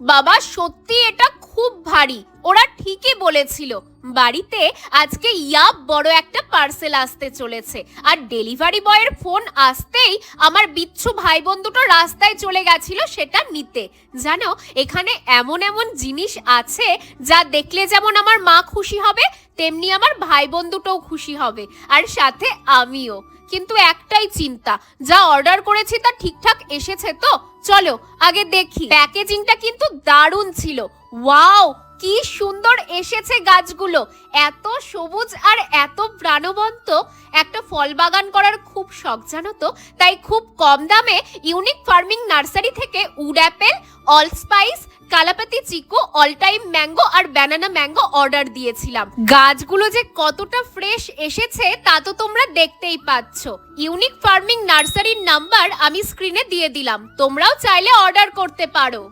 বাবা সত্যি এটা খুব ভারী। ওরা ঠিকই বলেছিল, বাড়িতে আজকে ইয়াব বড় একটা পার্সেল আসতে চলেছে। আর ডেলিভারি বয়ের ফোন আসতেই আমার বিচ্ছু ভাই বোন দুটো রাস্তায় চলে গেছিল সেটা নিতে। জানো, এখানে এমন এমন জিনিস আছে যা দেখলে যেমন আমার মা খুশি হবে, তেমনি আমার ভাই বোন দুটোও খুশি হবে, আর সাথে আমিও। কিন্তু একটাই চিন্তা, যা অর্ডার করেছি তা ঠিকঠাক এসেছে তো? চলো, আগে দেখি। প্যাকেজিংটা কিন্তু দারুণ ছিল। ওয়াও! কি সুন্দর এসেছে গাছগুলো। এত সবুজ আর এত প্রাণবন্ত। একটা ফল বাগান করার খুব শখ, জানো তো? তাই খুব কম দামে ইউনিক ফার্মিং নার্সারি থেকে wood apple, allspice, Kalapati chikoo, all time mango আর ব্যানানা ম্যাঙ্গো অর্ডার দিয়েছিলাম। গাছগুলো যে কতটা ফ্রেশ এসেছে, তা তো তোমরা দেখতেই পাচ্ছ। ইউনিক ফার্মিং নার্সারির নাম্বার আমি স্ক্রিনে দিয়ে দিলাম। তোমরাও চাইলে অর্ডার করতে পারো।